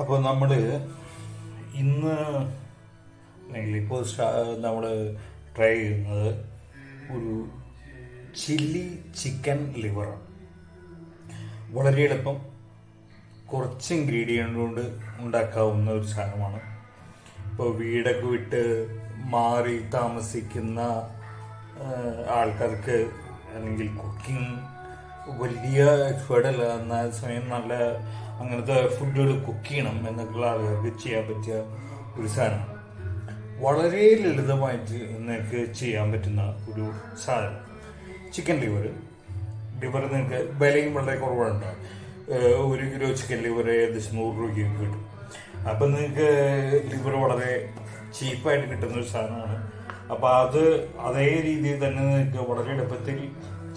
അപ്പോൾ നമ്മൾ ഇന്ന് അല്ലെങ്കിൽ ഇപ്പോൾ നമ്മൾ ട്രൈ ചെയ്യുന്നത് ഒരു ചില്ലി ചിക്കൻ ലിവറാണ് വളരെ എളുപ്പം. കുറച്ച് ഇൻഗ്രീഡിയന്റ് കൊണ്ട് ഉണ്ടാക്കാവുന്ന ഒരു സാധനമാണ്. ഇപ്പോൾ വീടൊക്കെ വിട്ട് മാറി താമസിക്കുന്ന ആൾക്കാർക്ക് അല്ലെങ്കിൽ കുക്കിംഗ് വലിയ എക്സ്പേർട്ട് എന്നാൽ സമയം നല്ല അങ്ങനത്തെ ഫുഡുകൾ കുക്ക് ചെയ്യണം എന്നൊക്കെയുള്ള ആളുകൾക്ക് ചെയ്യാൻ പറ്റിയ ഒരു സാധനം. വളരെ ലളിതമായിട്ട് നിങ്ങൾക്ക് ചെയ്യാൻ പറ്റുന്ന ഒരു സാധനം. ചിക്കൻ ലിവർ ലിവർ നിങ്ങൾക്ക് വിലയും വളരെ കുറവാണ്. ഒരു കിലോ ചിക്കൻ ലിവർ ഏകദേശം നൂറ് രൂപയ്ക്ക് കിട്ടും. അപ്പം നിങ്ങൾക്ക് ലിവർ വളരെ ചീപ്പായിട്ട് കിട്ടുന്ന ഒരു സാധനമാണ്. അപ്പം അത് അതേ രീതിയിൽ തന്നെ നിങ്ങൾക്ക് വളരെ എളുപ്പത്തിൽ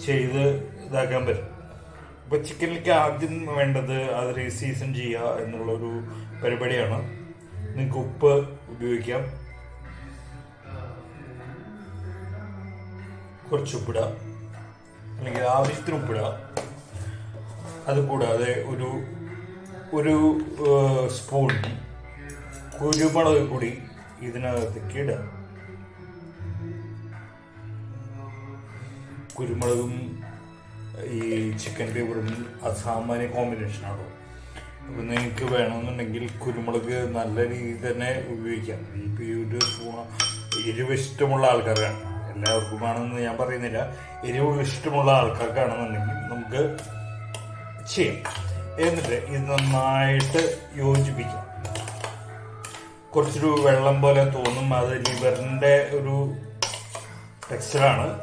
ചെയ്ത് ഇതാക്കാൻ പറ്റും. ഇപ്പം ചിക്കനിലേക്ക് ആദ്യം വേണ്ടത് അത് റീസീസൺ ചെയ്യുക എന്നുള്ളൊരു പരിപാടിയാണ്. നിങ്ങൾക്ക് ഉപ്പ് ഉപയോഗിക്കാം. കുറച്ച് ഉപ്പിടുക അല്ലെങ്കിൽ ആവശ്യത്തിന് ഉപ്പിടുക അതുകൂടാതെ ഒരു ഒരു സ്പൂൺ കുരുമുളക് കൂടി ഇതിനകത്തേക്ക് ഇടുക കുരുമുളകും ഈ ചിക്കൻ ലിവറും അസാമാന്യ കോമ്പിനേഷനാണോ അപ്പം നിങ്ങൾക്ക് വേണമെന്നുണ്ടെങ്കിൽ കുരുമുളക് നല്ല രീതിയിൽ തന്നെ ഉപയോഗിക്കാം. ഇപ്പം ഈ ഒരു എരിവ് ഇഷ്ടമുള്ള ആൾക്കാരാണ് എല്ലാവർക്കും ആണെന്ന് ഞാൻ പറയുന്നില്ല. എരിവ് ഇഷ്ടമുള്ള ആൾക്കാർക്കാണെന്നുണ്ടെങ്കിൽ നമുക്ക് ചെയ്യാം. എന്നിട്ട് ഇത് നന്നായിട്ട് യോജിപ്പിക്കാം. കുറച്ചൊരു വെള്ളം പോലെ തോന്നും. അത് ലിവറിന്റെ ഒരു ടെക്സ്ചറാണ്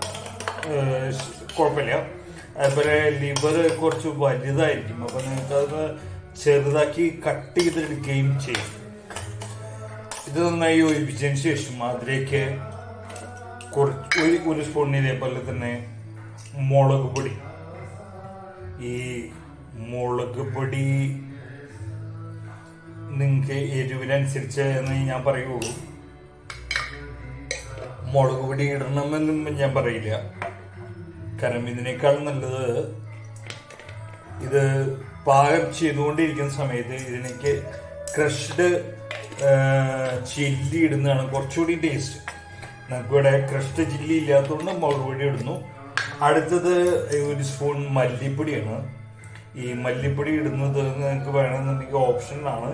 കുഴപ്പമില്ല. അതുപോലെ ലിവർ കുറച്ച് വലുതായിരിക്കും. അപ്പം നിങ്ങൾക്കത് ചെറുതാക്കി കട്ട് ചെയ്തെടുക്കുകയും ചെയ്യും. ഇത് നന്നായി ഒഴിപ്പിച്ചതിന് ശേഷം അതിലേക്ക് കുറച്ച് ഒരു ഒരു സ്പൂണിന് ഇതേപോലെ തന്നെ മുളക് പൊടി. ഈ മുളക് പൊടി നിങ്ങൾക്ക് എരിവിനനുസരിച്ച് എന്ന് ഞാൻ പറയുള്ളൂ. മുളക് പൊടി ഇടണമെന്നും ഞാൻ പറയില്ല. കാരണം ഇതിനേക്കാൾ നല്ലത് ഇത് പാകം ചെയ്തുകൊണ്ടിരിക്കുന്ന സമയത്ത് ഇതിലേക്ക് ക്രഷ്ഡ് ചില്ലി ഇടുന്നതാണ്. കുറച്ചുകൂടി ടേസ്റ്റ് നമുക്കിവിടെ ക്രഷ്ഡ് ചില്ലി ഇല്ലാത്തതുകൊണ്ട് മുളക് ഇടുന്നു. അടുത്തത് ഒരു സ്പൂൺ മല്ലിപ്പൊടിയാണ്. ഈ മല്ലിപ്പൊടി ഇടുന്നത് നിങ്ങൾക്ക് വേണമെന്നുണ്ടെങ്കിൽ ഓപ്ഷനാണ്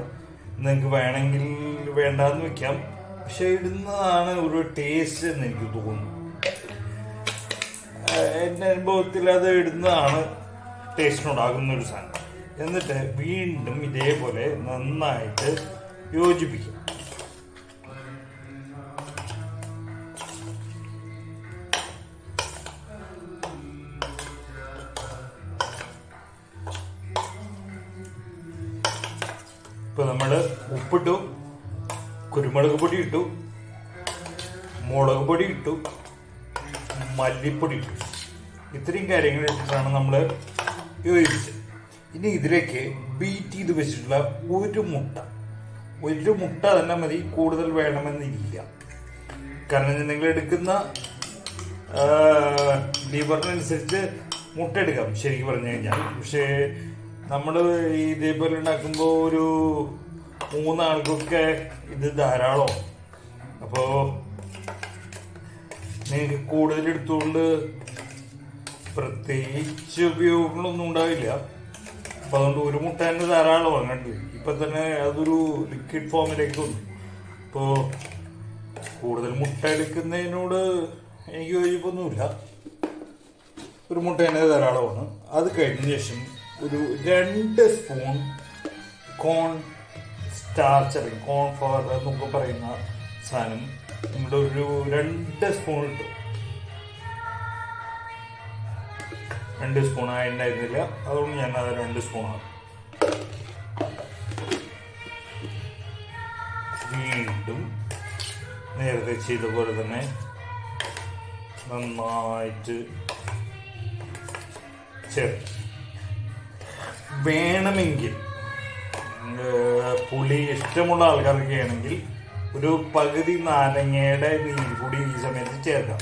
നിങ്ങൾക്ക് വേണമെങ്കിൽ വേണ്ടാന്ന് വെക്കാം. പക്ഷെ ഇടുന്നതാണ് ഒരു ടേസ്റ്റ് എന്ന് എനിക്ക് തോന്നുന്നു. എന്റെ അനുഭവത്തിൽ അത് ഇടുന്നതാണ് ടേസ്റ്റിനുണ്ടാകുന്ന ഒരു സാധനം. എന്നിട്ട് വീണ്ടും ഇതേപോലെ നന്നായിട്ട് യോജിപ്പിക്കും. ഇപ്പൊ നമ്മൾ ഉപ്പിട്ടു കുരുമുളക് പൊടി ഇട്ടു മുളക് പൊടി ഇട്ടു മല്ലിപ്പൊടി ഇട്ടു. ഇത്രയും കാര്യങ്ങൾ ഇട്ടിട്ടാണ് നമ്മൾ യോജിപ്പിച്ചത് ഇനി ഇതിലേക്ക് ബീറ്റ് ചെയ്ത് വെച്ചിട്ടുള്ള ഒരു മുട്ട. ഒരു മുട്ട തന്നെ മതി കൂടുതൽ വേണമെന്നില്ല. കാരണം നിങ്ങൾ എടുക്കുന്ന ലിവറിനനുസരിച്ച് മുട്ട എടുക്കാം ശരിക്കും പറഞ്ഞു കഴിഞ്ഞാൽ. പക്ഷേ നമ്മൾ ഇതേപോലെ ഉണ്ടാക്കുമ്പോൾ ഒരു മൂന്നാൾക്കൊക്കെ ഇത് ധാരാളം അപ്പോൾ നിങ്ങൾക്ക് കൂടുതൽ എടുത്തുകൊണ്ട് പ്രത്യേകിച്ച് ഉപയോഗങ്ങളൊന്നും ഉണ്ടാവില്ല. അപ്പൊ അതുകൊണ്ട് ഒരു മുട്ട തന്നെ ധാരാളമാണ് കണ്ട് ഇപ്പൊ തന്നെ അതൊരു ലിക്വിഡ് ഫോമിലേക്ക് വന്നു. ഇപ്പോൾ കൂടുതൽ മുട്ട എടുക്കുന്നതിനോട് എനിക്ക് യോജിപ്പൊന്നുമില്ല. ഒരു മുട്ട തന്നെ ധാരാളമാണ് അത് കഴിഞ്ഞ ശേഷം ഒരു രണ്ട് സ്പൂൺ കോൺ സ്റ്റാർച്ച് അല്ലെങ്കിൽ കോൺ ഫ്ലവർ എന്നൊക്കെ പറയുന്ന സാധനം നമ്മുടെ ഒരു രണ്ട് സ്പൂൺ ഇട്ടു. രണ്ട് സ്പൂൺ ഉണ്ടായിരുന്നില്ല. അതുകൊണ്ട് ഞാൻ അത് രണ്ട് സ്പൂണാണ് വീണ്ടും നേരത്തെ ചെയ്ത പോലെ തന്നെ നന്നായിട്ട് ചേർത്ത്. വേണമെങ്കിൽ പുളി ഇഷ്ടമുള്ള ആൾക്കാർക്ക് ആണെങ്കിൽ ഒരു പകുതി നാരങ്ങയുടെ നീര് കൂടി ഈ സമയത്ത് ചേർക്കാം.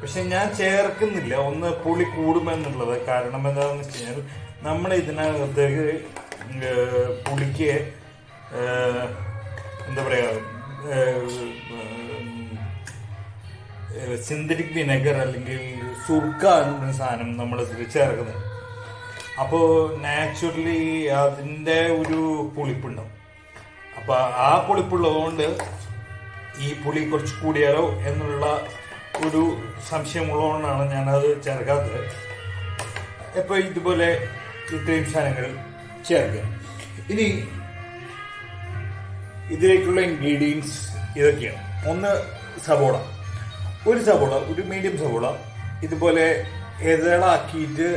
പക്ഷെ ഞാൻ ചേർക്കുന്നില്ല. ഒന്ന് പുളി കൂടുമെന്നുള്ളത് കാരണം എന്താണെന്ന് വെച്ച് കഴിഞ്ഞാൽ നമ്മൾ ഇതിനകത്തേക്ക് പുളിക്ക് എന്താ പറയുക സിന്തറ്റിക് വിനെഗർ അല്ലെങ്കിൽ സുർക്ക എന്ന സാധനം നമ്മൾ ചേർക്കുന്നത് അപ്പോൾ നാച്ചുറലി അതിന്റെ ഒരു പുളിപ്പുണ്ടാവും. അപ്പോൾ ആ പുളിപ്പുള്ളതുകൊണ്ട് ഈ പുളി കുറച്ച് കൂടിയാലോ എന്നുള്ള ഒരു സംശയമുള്ളതുകൊണ്ടാണ് ഞാനത് ചേർക്കാത്തത്. ഇപ്പോൾ ഇതുപോലെ ഇത്രയും സാധനങ്ങൾ ചേർക്കുക. ഇനി ഇതിലേക്കുള്ള ഇൻഗ്രീഡിയൻസ് ഇതൊക്കെയാണ്. ഒന്ന് സബോള ഒരു സബോള ഒരു മീഡിയം സബോള ഇതുപോലെ എതളാക്കിയിട്ട്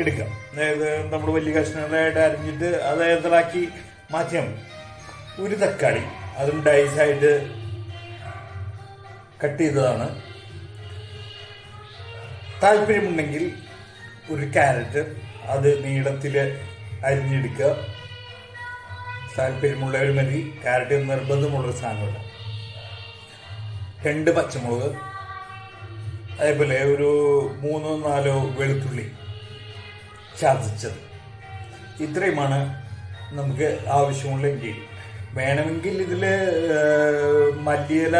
എടുക്കാം. അതായത് നമ്മൾ വലിയ കഷ്ണങ്ങളായിട്ട് അരിഞ്ഞിട്ട് അത് എതളാക്കി മാറ്റിയാൽ മതി. ഒരു തക്കാളി അതും ഡൈസായിട്ട് കട്ട് ചെയ്തതാണ്. താല്പര്യമുണ്ടെങ്കിൽ ഒരു ക്യാരറ്റ് അത് നീളത്തിൽ അരിഞ്ഞെടുക്കുക. താല്പര്യമുള്ളവർ മതി. ക്യാരറ്റ് നിർബന്ധമുള്ളൊരു സാധനമല്ല. രണ്ട് പച്ചമുളക് അതേപോലെ ഒരു മൂന്നോ നാലോ വെളുത്തുള്ളി ചതച്ചത്. ഇത്രയുമാണ് നമുക്ക് ആവശ്യമുള്ള ഇൻഗ്രീഡിയൻ വേണമെങ്കിൽ ഇതിൽ മല്ലിയില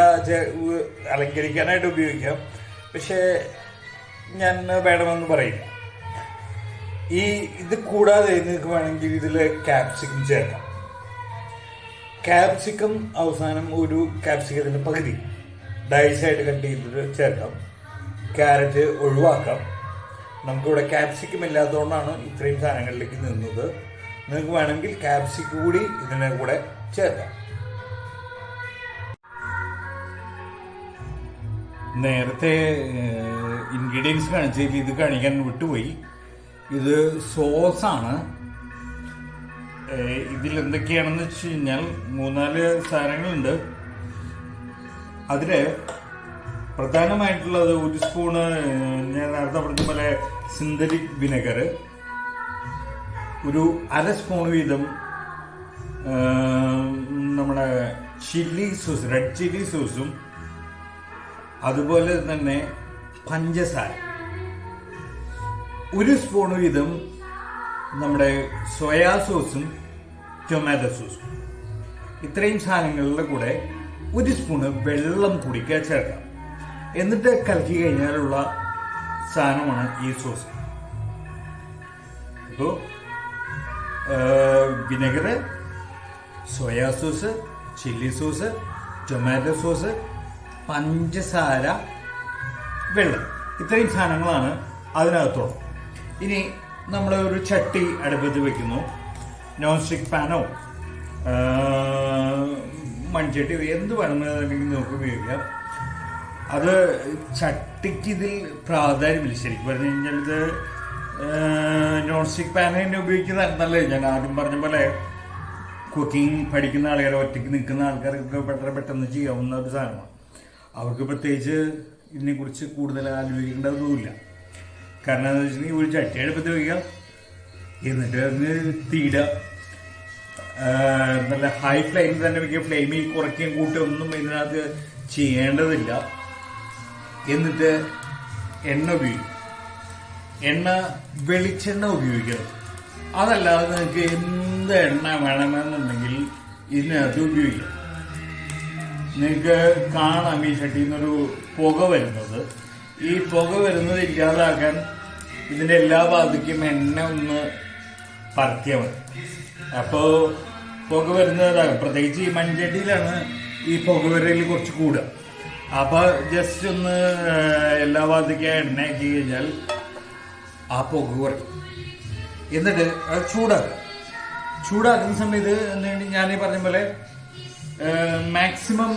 അലങ്കരിക്കാനായിട്ട് ഉപയോഗിക്കാം. പക്ഷേ ഞാൻ വേണമെന്ന് പറയില്ല. ഈ ഇത് കൂടാതെ നിങ്ങൾക്ക് വേണമെങ്കിൽ ഇതിൽ ക്യാപ്സിക്കം ചേർക്കാം. ക്യാപ്സിക്കം അവസാനം ഒരു ക്യാപ്സിക്കത്തിന്റെ പകുതി. ഡൈസായിട്ട് കട്ട് ചെയ്തിട്ട് ചേർക്കാം. ക്യാരറ്റ് ഒഴിവാക്കാം. നമുക്കിവിടെ ക്യാപ്സിക്കം ഇല്ലാത്തതുകൊണ്ടാണ് ഇത്രയും സാധനങ്ങളിലേക്ക് നിന്നത്. നിങ്ങൾക്ക് വേണമെങ്കിൽ ക്യാപ്സിക്കം കൂടി ഇതിനെ കൂടെ ചേർക്കാം നേരത്തെ ഇൻഗ്രീഡിയൻസ് കാണിച്ചതിൽ ഇത് കാണിക്കാൻ വിട്ടുപോയി. ഇത് സോസാണ്. ഇതിൽ എന്തൊക്കെയാണെന്ന് വെച്ച് കഴിഞ്ഞാൽ മൂന്നാൽ സാധനങ്ങളുണ്ട്. അതിൽ പ്രധാനമായിട്ടുള്ളത് ഒരു സ്പൂണ് ഞാൻ നേരത്തെ പറഞ്ഞ പോലെ സിന്തറ്റിക് വിനെഗർ ഒരു അര സ്പൂൺ വീതം നമ്മുടെ ചില്ലി സോസ് റെഡ് ചില്ലി സോസും അതുപോലെ തന്നെ പഞ്ചസാര. ഒരു സ്പൂൺ വീതം നമ്മുടെ സോയാ സോസും ടൊമാറ്റോ സോസും ഇത്രയും സാധനങ്ങളുടെ കൂടെ ഒരു സ്പൂണ് വെള്ളം കുടിക്കുക ചേർക്കാം. എന്നിട്ട് കലക്കി കഴിഞ്ഞാലുള്ള സാധനമാണ് ഈ സോസ് ഇപ്പോൾ vinegar soya sauce chilli sauce tomato sauce പഞ്ചസാര വെള്ളം. ഇത്രയും സാധനങ്ങളാണ് അതിനകത്തുള്ളത്. ഇനി നമ്മൾ ഒരു ചട്ടി അടുപ്പത്ത് വെക്കുന്നു. നോൺ സ്റ്റിക്ക് പാനോ മൺചട്ടി എന്ത് വേണമെന്നുണ്ടെങ്കിൽ നമുക്ക് ഉപയോഗിക്കാം. അത് ചട്ടിക്ക് ഇതിൽ പ്രാധാന്യമില്ല. ശരിക്കും പറഞ്ഞു കഴിഞ്ഞാൽ ഇത് നോൺ സ്റ്റിക്ക് പാൻ തന്നെ ഉപയോഗിക്കുന്നത് നല്ലത്. ഞാൻ ആദ്യം പറഞ്ഞ പോലെ കുക്കിംഗ് പഠിക്കുന്ന ആൾക്കാർ ഒറ്റയ്ക്ക് നിൽക്കുന്ന ആൾക്കാർക്ക് പെട്ടെന്ന് പെട്ടെന്ന് ചെയ്യാവുന്ന ഒരു സാധനമാണ്. അവർക്ക് പ്രത്യേകിച്ച് ഇതിനെക്കുറിച്ച് കൂടുതൽ ആലോചിക്കേണ്ടതൊന്നുമില്ല. കാരണം എന്താ വെച്ചിട്ടുണ്ടെങ്കിൽ ഒരു ചട്ടി അടുപ്പത്ത് വയ്ക്കുക എന്നിട്ട് അതിന് തീടുക നല്ല ഹൈ ഫ്ലെയിമിൽ തന്നെ വയ്ക്കുക ഫ്ലെയിമിൽ കുറയ്ക്കുകയും കൂട്ടുകയും ഒന്നും ഇതിനകത്ത് ചെയ്യേണ്ടതില്ല. എന്നിട്ട് എണ്ണ ഉപയോഗിക്കും എണ്ണ വെളിച്ചെണ്ണ ഉപയോഗിക്കണം. അതല്ലാതെ നിങ്ങൾക്ക് എന്ത് എണ്ണ വേണമെന്നുണ്ടെങ്കിൽ ഇതിനകത്ത് ഉപയോഗിക്കാം. നിങ്ങൾക്ക് കാണാം ഈ ചട്ടിയിൽ നിന്നൊരു പുക വരുന്നത്. ഈ പുക വരുന്നത് ഇല്ലാതാക്കാൻ ഇതിന്റെ എല്ലാ ഭാഗത്തേക്കും എണ്ണ ഒന്ന് പരത്തിയാൽ മതി. അപ്പോൾ പുക വരുന്നതാകും പ്രത്യേകിച്ച് ഈ മൺചട്ടിയിലാണ് ഈ പുക വരയിൽ കുറച്ച് കൂടുക. അപ്പോൾ ജസ്റ്റ് ഒന്ന് എല്ലാ ഭാഗത്തേക്കും എണ്ണ ആക്കി കഴിഞ്ഞാൽ ആ പുക കുറയും എന്നിട്ട് അത് ചൂടാക്കുക. ചൂടാക്കുന്ന സമയത്ത് എന്തെങ്കിലും ഞാൻ ഈ പറഞ്ഞ പോലെ മാക്സിമം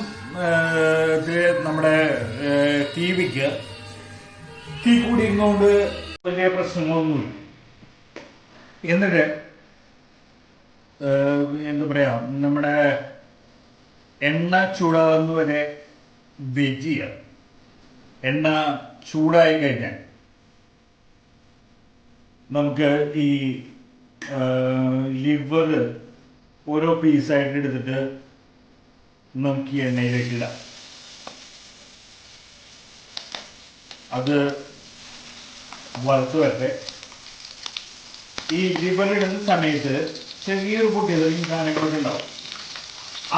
നമ്മുടെ തീ വയ്ക്കുക തീ കൂടി ഇരുന്നുകൊണ്ട് വലിയ പ്രശ്നങ്ങളൊന്നുമില്ല. എന്നിട്ട് എന്താ പറയാ നമ്മുടെ എണ്ണ ചൂടാകുന്ന വരെ വെയിറ്റ് ചെയ്യുക എണ്ണ ചൂടായി കഴിഞ്ഞാൽ നമുക്ക് ഈ ലിവർ ഓരോ പീസായിട്ട് എടുത്തിട്ട് നമുക്ക് ഈ എണ്ണയിലേക്ക് ഇടാം. അത് വറുത്ത് വരട്ടെ. ഈ ലിവർ ഇടുന്ന സമയത്ത് ചെറിയൊരു പൊട്ടിയതെറിയും സാധനങ്ങളൊക്കെ ഉണ്ടാവും.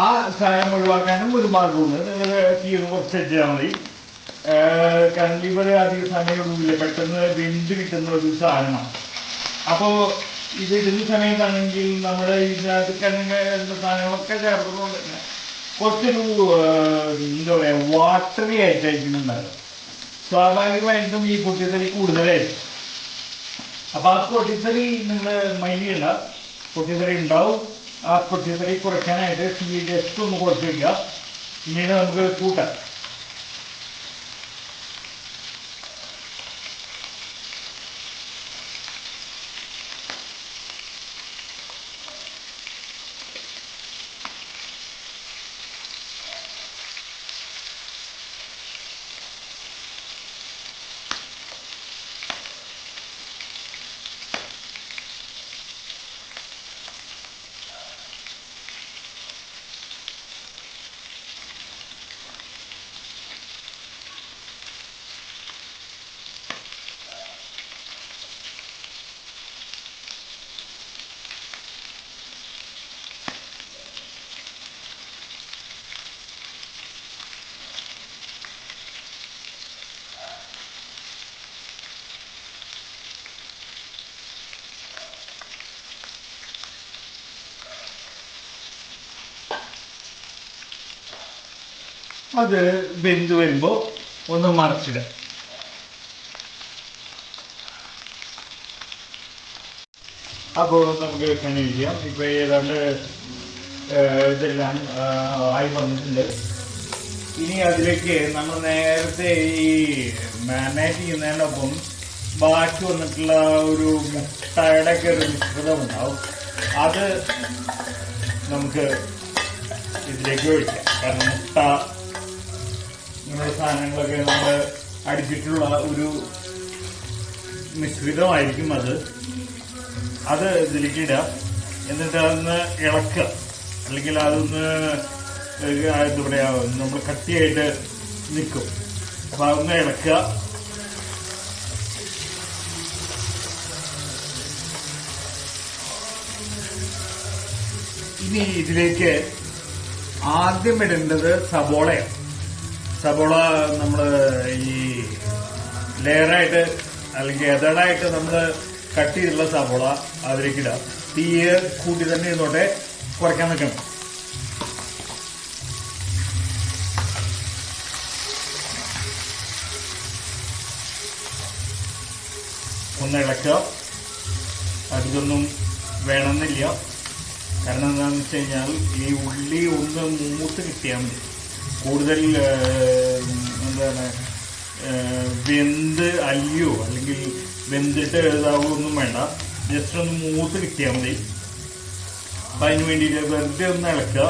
ആ സാധനം ഒഴിവാക്കാനും ഒരു മാർഗമുണ്ട്. നിങ്ങൾ തീർന്ന് കുറച്ച് വെച്ചാൽ മതി. കാരണം ലിവർ അധികം സമയമൊന്നുമില്ല പെട്ടെന്ന് വെന്ത് കിട്ടുന്ന ഒരു സാധനമാണ്. അപ്പോൾ ഇത് ഇടുന്ന സമയത്താണെങ്കിൽ നമ്മുടെ ഇതിനകത്ത് സാധനങ്ങളൊക്കെ ചേർത്തുകൊണ്ട് തന്നെ കുറച്ചൊരു എന്താ പറയുക വാട്ടറി ആയിട്ടായിരിക്കും സ്വാഭാവികമായിട്ടും ഈ പൊട്ടിത്തെറി കൂടുതലായിരിക്കും. അപ്പോൾ ആ പൊട്ടിത്തെറി നിങ്ങൾ ചെയ്യണ്ട പൊട്ടിത്തെറി ഉണ്ടാവും. ആ പൊട്ടിത്തെറി കുറയ്ക്കാനായിട്ട് സി ജസ്റ്റ് ഒന്ന് കുറച്ച് വയ്ക്കുക പിന്നീട് നമുക്ക് കൂട്ടാം. അത് വെന്ത് വരുമ്പോൾ ഒന്ന് മറച്ചിടുക. അപ്പോൾ നമുക്ക് കണ്ടിന്യൂ ചെയ്യാം ഇപ്പോൾ ഏതാണ്ട് ഇതെല്ലാം ആയി വന്നിട്ടുണ്ട്. ഇനി അതിലേക്ക് നമ്മൾ നേരത്തെ ഈ മാനേജ് ചെയ്യുന്നതിനൊപ്പം ബാക്കി വന്നിട്ടുള്ള ഒരു മുട്ടയുടെ ഒക്കെ ഒരു മിശ്രിതം ഉണ്ടാവും. അത് നമുക്ക് ഇതിലേക്ക് ഒഴിക്കാം. കാരണം മുട്ട ഇങ്ങനെയുള്ള സാധനങ്ങളൊക്കെ നമ്മൾ അടിച്ചിട്ടുള്ള ഒരു മിശ്രിതമായിരിക്കും അത്. അത് ഇതിലേക്ക് എന്നിട്ട് അതൊന്ന് ഇളക്കുക. അല്ലെങ്കിൽ അതൊന്ന് എന്താ പറയുക നമ്മൾ കട്ടിയായിട്ട് നിൽക്കും. അപ്പം അതൊന്ന് ഇളക്കുക. ഇനി ഇതിലേക്ക് ആദ്യം ഇടേണ്ടത് സബോളയാണ് സബോള നമ്മൾ ഈ ലെയറായിട്ട് അല്ലെങ്കിൽ എതടായിട്ട് നമ്മൾ കട്ട് ചെയ്തിട്ടുള്ള സബോള അതിലേക്ക് ഇടാം. തീയെ കൂട്ടി തന്നെ ഇരുന്നോട്ടെ കുറയ്ക്കാൻ നിൽക്കണം. ഒന്ന് ഇളക്കുക. അധികമൊന്നും വേണമെന്നില്ല. കാരണം എന്താണെന്ന് വെച്ച് കഴിഞ്ഞാൽ ഈ ഉള്ളി ഒന്ന് മൂത്ത് കിട്ടിയാൽ മതി. കൂടുതൽ എന്താണ് വെന്ത് അല്ലിയോ അല്ലെങ്കിൽ വെന്തിട്ട് എഴുതാവോ ഒന്നും വേണ്ട. ജസ്റ്റ് ഒന്ന് മൂത്ത് കിട്ടിയാൽ മതി. അപ്പം അതിന് വേണ്ടിയിട്ട് വെറുതെ ഒന്ന് ഇളക്കുക.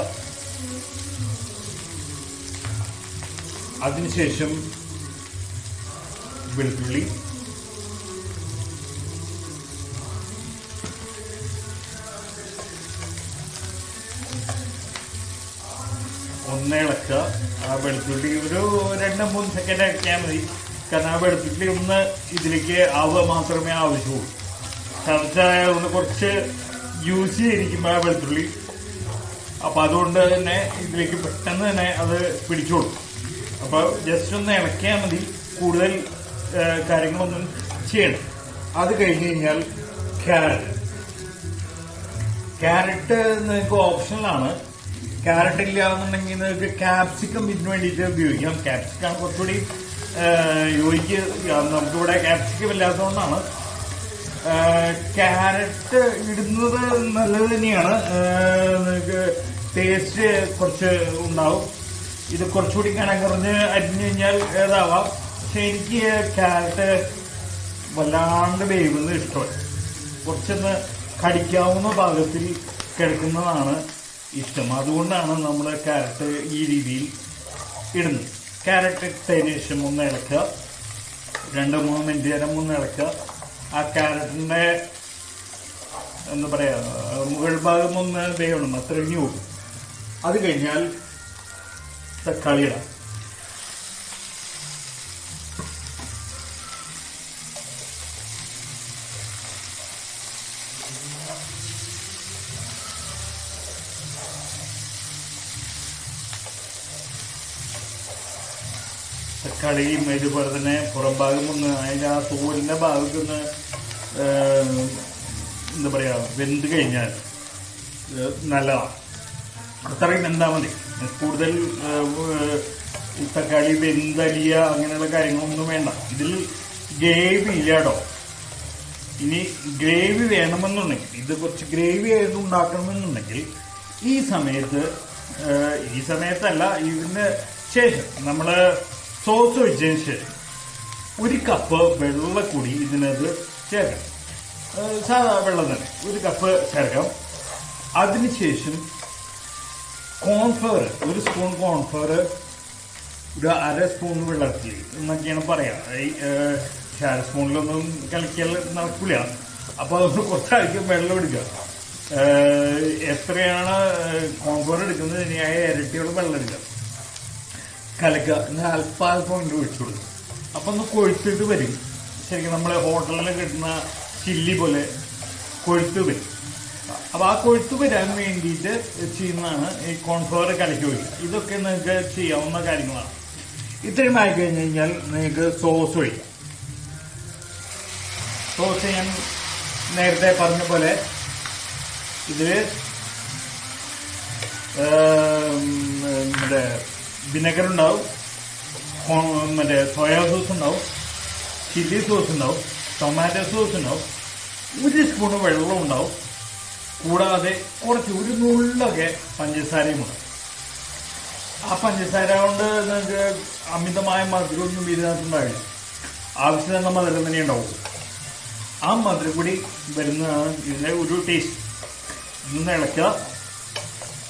അതിനുശേഷം വെളുത്തുള്ളി. ഒന്ന് ഇളക്കുക. ആ വെളുത്തുള്ളി ഒരു രണ്ട് മൂന്ന് സെക്കൻഡ് ഇളക്കിയാൽ മതി. കാരണം ആ വെളുത്തുള്ളി ഒന്ന് ഇതിലേക്ക് ആവുക മാത്രമേ ആവശ്യമുള്ളൂ. ഒന്ന് കുറച്ച് യൂസ് ചെയ്തിരിക്കും ആ വെളുത്തുള്ളി. അപ്പം അതുകൊണ്ട് തന്നെ ഇതിലേക്ക് പെട്ടെന്ന് തന്നെ അത് പിടിച്ചോളും. അപ്പോൾ ജസ്റ്റ് ഒന്ന് ഇളക്കിയാൽ മതി. കൂടുതൽ കാര്യങ്ങളൊന്നും ചെയ്യണം അത് കഴിഞ്ഞ് കഴിഞ്ഞാൽ ക്യാരറ്റ് ക്യാരറ്റ് നിങ്ങൾക്ക് ഓപ്ഷനിലാണ് ക്യാരറ്റ് ഇല്ല എന്നുണ്ടെങ്കിൽ നിങ്ങൾക്ക് ക്യാപ്സിക്കം ഇതിന് വേണ്ടിയിട്ട് ഉപയോഗിക്കാം. ക്യാപ്സിക്കം കുറച്ചുകൂടി യോജിക്ക് നമുക്കിവിടെ ക്യാപ്സിക്കം ഇല്ലാത്തതുകൊണ്ടാണ്. ക്യാരറ്റ് ഇടുന്നത് നല്ലത് തന്നെയാണ്. നിങ്ങൾക്ക് ടേസ്റ്റ് കുറച്ച് ഉണ്ടാവും. ഇത് കുറച്ചുകൂടി കനം കുറഞ്ഞ് അരിഞ്ഞു കഴിഞ്ഞാൽ ഏതാവാം പക്ഷെ എനിക്ക് ക്യാരറ്റ് വല്ലാണ്ട് വേവുന്നത് ഇഷ്ടമാണ് കുറച്ചൊന്ന് കടിക്കാവുന്ന പാകത്തിൽ കിടക്കുന്നതാണ്. ഇഷ്ടം. അതുകൊണ്ടാണ് നമ്മൾ ക്യാരറ്റ് ഈ രീതിയിൽ ഇടുന്നത്. ക്യാരറ്റ് ഇട്ടതിന് ശേഷം ഒന്ന് ഇളക്കുക. രണ്ട് മൂന്ന് മിനിറ്റ് നേരം ഒന്ന് ഇളക്കുക. ആ ക്യാരറ്റിന്റെ എന്താ പറയാ മുകൾ ഭാഗം ഒന്ന് വേവണം. അത്ര ഇനി അത് കഴിഞ്ഞാൽ തക്കാളി ഇടാം. തക്കാളിയും ഇതുപോലെ തന്നെ പുറം ഭാഗം ഒന്ന് അതിന്റെ ആ തോലിന്റെ ഭാഗത്ത് ഒന്ന് ഏഹ്, എന്താ പറയുക വെന്ത് കഴിഞ്ഞാൽ നല്ലതാണ്. അത്രയും വെന്താൽ മതി. കൂടുതൽ തക്കാളി വെന്തലിയ അങ്ങനെയുള്ള കാര്യങ്ങളൊന്നും വേണ്ട. ഇതിൽ ഗ്രേവി ഇല്ലാടോ ഇനി ഗ്രേവി വേണമെന്നുണ്ടെങ്കിൽ ഇത് കുറച്ച് ഗ്രേവി ആയിട്ട് ഉണ്ടാക്കണമെന്നുണ്ടെങ്കിൽ ഈ സമയത്ത് ഈ സമയത്തല്ല ഇതിന് ശേഷം നമ്മൾ സോസ് ഒഴിച്ചതിന് ശേഷം ഒരു കപ്പ് വെള്ളക്കൂടി ഇതിനകത്ത് ചേർക്കാം. സാധാ വെള്ളം തന്നെ. ഒരു കപ്പ് ചേർക്കാം. അതിനുശേഷം കോൺഫ്ലവർ ഒരു സ്പൂൺ കോൺഫ്ലവർ ഒരു അര സ്പൂൺ വെള്ളത്തിൽ എന്നൊക്കെയാണ് പറയാം. അര സ്പൂണിലൊന്നും കളിക്കൽ നടക്കില്ല അപ്പൊ അതൊന്ന് കുറച്ചായിരിക്കും വെള്ളം എടുക്കുക. എത്രയാണ് കോൺഫ്ലവർ എടുക്കുന്നത്? ഇനി ആ ഇരട്ടിയോളം വെള്ളം എടുക്കുക. കലക്കുക. എന്നാൽ അല്പാൽപ്പം കൊണ്ട് ഒഴിച്ചു കൊടുക്കും. അപ്പം ഒന്ന് കൊഴുത്തിട്ട് വരും. ശരിക്കും നമ്മളെ ഹോട്ടലിൽ കിട്ടുന്ന ചില്ലി പോലെ കൊഴുത്ത് വരും. അപ്പോൾ ആ കൊഴുത്ത് വരാൻ വേണ്ടിയിട്ട് ചെയ്യുന്നതാണ് ഈ കോൺഫ്ലവർ കലക്കി ഒഴിക്കുക. ഇതൊക്കെ നിങ്ങൾക്ക് ചെയ്യാവുന്ന കാര്യങ്ങളാണ്. ഇത്രയും ആയി കഴിഞ്ഞ് കഴിഞ്ഞാൽ നിങ്ങൾക്ക് സോസ് ഒഴിക്കാം. സോസ് ഞാൻ നേരത്തെ പറഞ്ഞ പോലെ ഇതിൽ നമ്മുടെ വിനെഗർ ഉണ്ടാവും മറ്റേ സോയാ സോസ് ഉണ്ടാവും ചില്ലി സോസ് ഉണ്ടാവും ടൊമാറ്റോ സോസ് ഉണ്ടാവും ഒരു സ്പൂൺ വെള്ളം ഉണ്ടാവും കൂടാതെ കുറച്ച് ഒരു നുള്ളൊക്കെ പഞ്ചസാരയും ഉണ്ട്. ആ പഞ്ചസാര കൊണ്ട് നിങ്ങൾക്ക് അമിതമായ മധുരമൊന്നും ഇതിനകത്തുണ്ടാവില്ല. ആവശ്യത്തിന് മധുരം തന്നെ ഉണ്ടാവും. ആ മധുരം കൂടി വരുന്നതാണ് ഇതിന്റെ ഒരു ടേസ്റ്റ് ഇന്ന് ഇളക്കുക.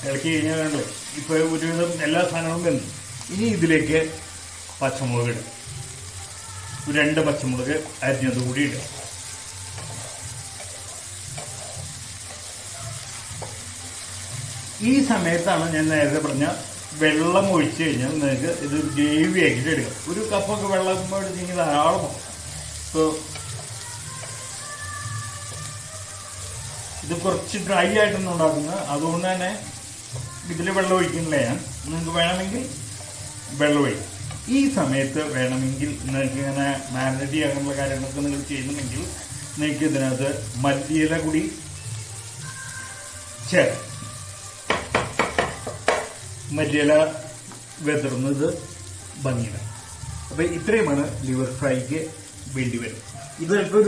ഇളക്കി കഴിഞ്ഞാൽ വേണ്ടേ? ഇപ്പൊ ഒരുവിധം എല്ലാ സാധനങ്ങളും വന്നു. ഇനി ഇതിലേക്ക് പച്ചമുളക് ഇടും. രണ്ട് പച്ചമുളക് അരിഞ്ഞത് കൂടി ഇടുക ഈ സമയത്താണ് ഞാൻ നേരത്തെ പറഞ്ഞ വെള്ളം ഒഴിച്ചു കഴിഞ്ഞാൽ നിങ്ങൾക്ക് ഇത് ഗ്രേവി ആക്കിയിട്ട് എടുക്കാം. ഒരു കപ്പൊക്കെ വെള്ളം എടുത്തെങ്കിൽ ധാരാളം ഇപ്പോൾ ഇത് കുറച്ച് ഡ്രൈ ആയിട്ടൊന്നും ഉണ്ടാക്കുന്നത് അതുകൊണ്ട് തന്നെ ഇതിൽ വെള്ളം ഒഴിക്കുന്നില്ല? ഞാൻ നിങ്ങൾക്ക് വേണമെങ്കിൽ വെള്ളം ഒഴിക്കും. ഈ സമയത്ത് വേണമെങ്കിൽ നിങ്ങൾക്ക് ഇങ്ങനെ മാരിനേറ്റ് ചെയ്യാനുള്ള കാര്യങ്ങളൊക്കെ നിങ്ങൾ ചെയ്യുന്നുണ്ടെങ്കിൽ നിങ്ങൾക്ക് ഇതിനകത്ത് മല്ലിയില കൂടി ചേർക്കാം. മല്ലിയില വെതിർന്നത് ഭംഗിയാണ്. അപ്പോൾ ഇത്രയുമാണ് ലിവർ ഫ്രൈക്ക് വേണ്ടി വരും ഇത് ചിലപ്പോൾ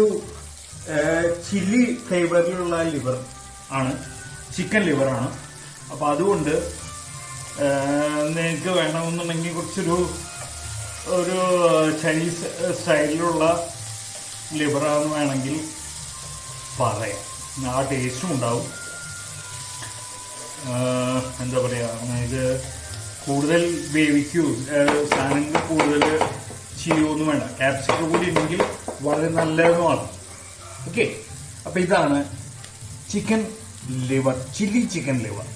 ചില്ലി ഫ്ലേവറിലുള്ള ലിവർ ആണ് ചിക്കൻ ലിവറാണ് അപ്പൊ അതുകൊണ്ട് നിങ്ങൾക്ക് വേണമെന്നുണ്ടെങ്കിൽ കുറച്ചൊരു ഒരു ചൈനീസ് സ്റ്റൈലിലുള്ള ലിബറാന്ന് വേണമെങ്കിൽ പറയാം. ആ ടേസ്റ്റും ഉണ്ടാവും. എന്താ പറയാ ഇത് കൂടുതൽ വേവിക്കൂ സാധനങ്ങൾ കൂടുതൽ ചെയ്യുമൊന്നും വേണ്ട. ക്യാപ്സിക്കം കൂടി ഉണ്ടെങ്കിൽ വളരെ നല്ലതുമാണ്. ഓക്കെ അപ്പൊ ഇതാണ് chicken liver chilli chicken liver